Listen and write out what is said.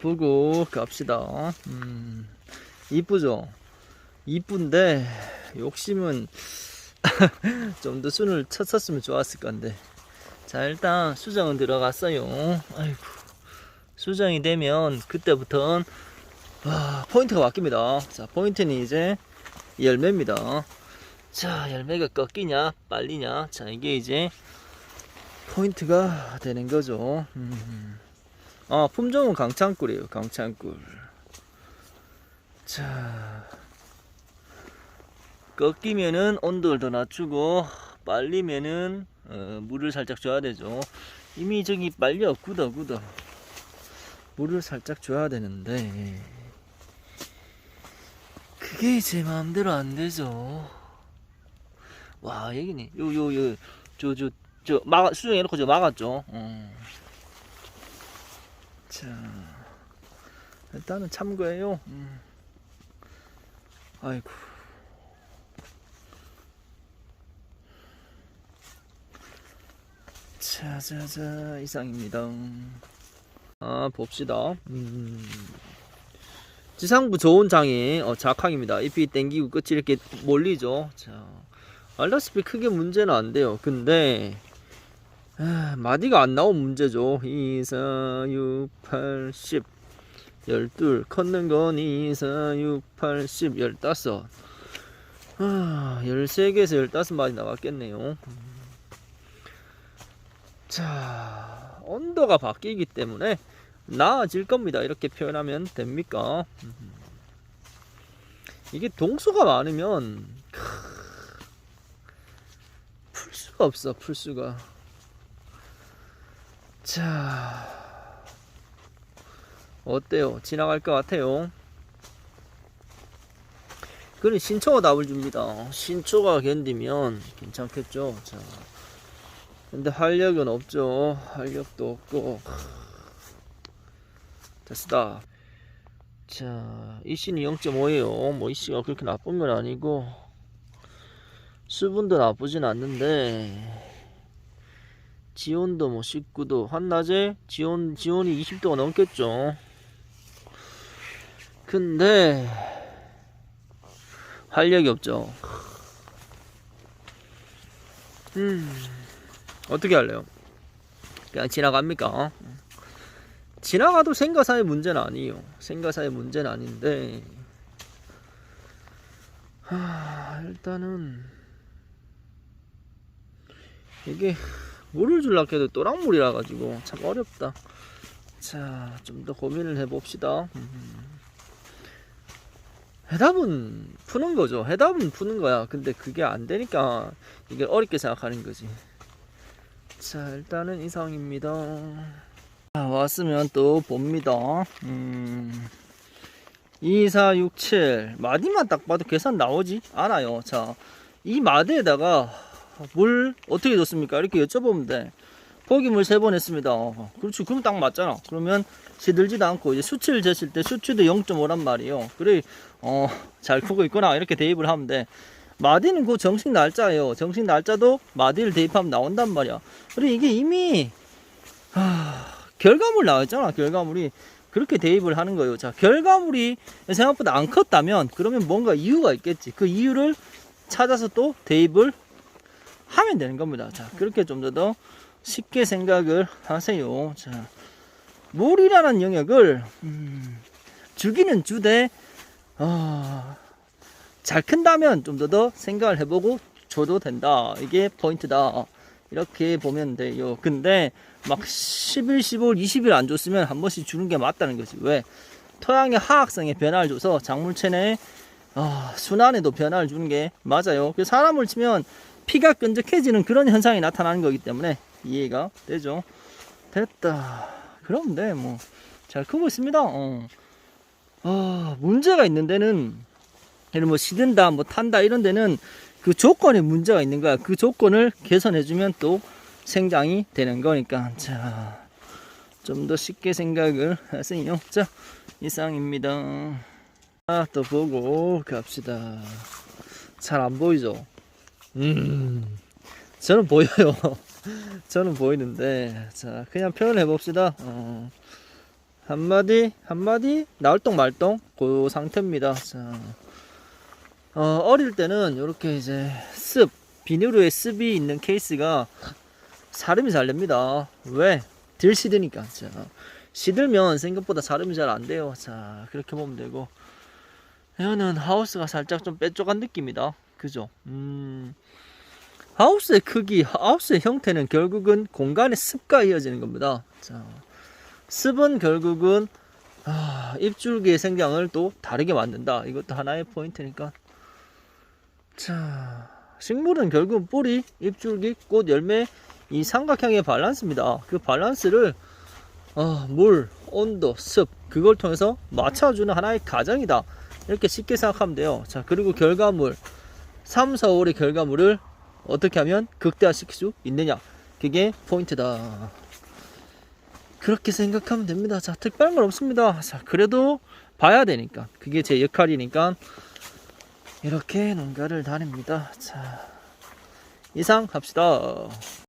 보고 갑시다. 음, 이쁘죠? 이쁜데, 욕심은 좀 더 순을 쳤었으면 좋았을 건데. 자, 일단 수정은 들어갔어요. 아이고. 수정이 되면, 그때부터는, 와, 포인트가 바뀝니다. 자, 포인트는 이제 열매입니다. 자, 열매가 꺾이냐, 빨리냐. 자, 이게 이제 포인트가 되는 거죠. 음. 아, 품종은 강창꿀이에요. 강창꿀. 자, 꺾이면은 온도를 더 낮추고 빨리면은 어, 물을 살짝 줘야 되죠. 이미 저기 빨려 굳어 굳어. 물을 살짝 줘야 되는데 그게 제 마음대로 안 되죠. 와 여기네. 요 요 요 저 저 저 막아 수정해놓고 저 막았죠. 어. 자, 일단은 참고해요. 음. 아이고. 자자자 이상입니다. 아 봅시다. 음. 지상부 좋은 장이 어, 작황입니다. 잎이 땡기고 끝이 이렇게 몰리죠. 자, 알다시피 크게 문제는 안 돼요. 근데 아, 마디가 안 나온 문제죠. 2, 4, 6, 8, 10, 12. 컸는 건 2, 4, 6, 8, 10, 15. 아, 13개에서 15마디 나왔겠네요. 자, 온도가 바뀌기 때문에 나아질 겁니다. 이렇게 표현하면 됩니까? 이게 동수가 많으면 크, 풀 수가 없어, 풀 수가. 자, 어때요? 지나갈 것 같아요. 그는 신초가 답을 줍니다. 신초가 견디면 괜찮겠죠. 자, 근데 활력은 없죠. 활력도 없고. 됐다. 자, 이 씨는 0.5예요. 뭐 이 씨가 그렇게 나쁜 건 아니고 수분도 나쁘진 않는데 지온도 뭐 19도 한낮에 지온 지온이 20도가 넘겠죠. 근데 활력이 없죠. 음 어떻게 할래요? 그냥 지나갑니까? 지나가도 생가사의 문제는 아니에요. 생가사의 문제는 아닌데 하, 일단은 이게 물을 줄라 해도 또랑물이라 가지고 참 어렵다. 자, 좀 더 고민을 해봅시다. 음. 해답은 푸는 거죠. 해답은 푸는 거야. 근데 그게 안 되니까 이게 어렵게 생각하는 거지. 자, 일단은 이상입니다. 자, 왔으면 또 봅니다. 음. 2, 4, 6, 7. 마디만 딱 봐도 계산 나오지 않아요. 자, 이 마디에다가 물 어떻게 줬습니까? 이렇게 여쭤보면 돼. 포기물 세 번 했습니다. 어, 그렇지. 그럼 딱 맞잖아. 그러면 시들지도 않고 이제 수치를 쟀을 때 수치도 0.5란 말이에요. 그래, 어, 잘 크고 있구나. 이렇게 대입을 하면 돼. 마디는 그 정식 날짜예요. 정식 날짜도 마디를 대입하면 나온단 말이야. 그래, 이게 이미, 하, 결과물 나왔잖아. 결과물이. 그렇게 대입을 하는 거예요. 자, 결과물이 생각보다 안 컸다면, 그러면 뭔가 이유가 있겠지. 그 이유를 찾아서 또 대입을 하면 되는 겁니다. 자, 그렇게 좀 더 쉽게 생각을 하세요. 자, 물이라는 영역을 음, 주기는 주되 어, 잘 큰다면 좀더더 생각을 해보고 줘도 된다. 이게 포인트다. 이렇게 보면 돼요. 근데 막 10일, 15일, 20일 안 줬으면 한 번씩 주는 게 맞다는 거지. 왜? 토양의 화학성에 변화를 줘서 작물체 내 어, 순환에도 변화를 주는 게 맞아요. 그 사람을 치면 피가 끈적해지는 그런 현상이 나타나는 거기 때문에 이해가 되죠. 됐다. 그럼 돼, 뭐. 잘 크고 있습니다. 어. 아, 문제가 있는 데는, 예를 뭐 시든다, 뭐 탄다 이런 데는 그 조건에 문제가 있는 거야. 그 조건을 개선해주면 또 생장이 되는 거니까. 자, 좀 더 쉽게 생각을 하세요. 자, 이상입니다. 아, 또 보고 갑시다. 잘 안 보이죠? 음, 저는 보여요. 저는 보이는데, 자, 그냥 표현해 봅시다. 어, 한마디 한마디 나을똥 말똥 그 상태입니다. 자, 어, 어릴 때는 이렇게 이제 습 비누로에 습이 있는 케이스가 사름이 잘 됩니다. 왜? 덜 시드니까. 자, 시들면 생각보다 사름이 잘 안 돼요. 자, 그렇게 보면 되고. 이거는 하우스가 살짝 좀 빼쪽한 느낌이다. 그죠? 음, 하우스의 크기, 하우스의 형태는 결국은 공간의 습과 이어지는 겁니다. 자, 습은 결국은 아, 잎줄기의 생장을 또 다르게 만든다. 이것도 하나의 포인트니까. 자, 식물은 결국 뿌리, 잎줄기, 꽃, 열매 이 삼각형의 밸런스입니다. 그 밸런스를 어, 물, 온도, 습 그걸 통해서 맞춰주는 하나의 과정이다. 이렇게 쉽게 생각하면 돼요. 자, 그리고 결과물 3, 4, 5의 결과물을 어떻게 하면 극대화시킬 수 있느냐. 그게 포인트다. 그렇게 생각하면 됩니다. 자, 특별한 건 없습니다. 자, 그래도 봐야 되니까. 그게 제 역할이니까. 이렇게 농가를 다닙니다. 자, 이상 합시다.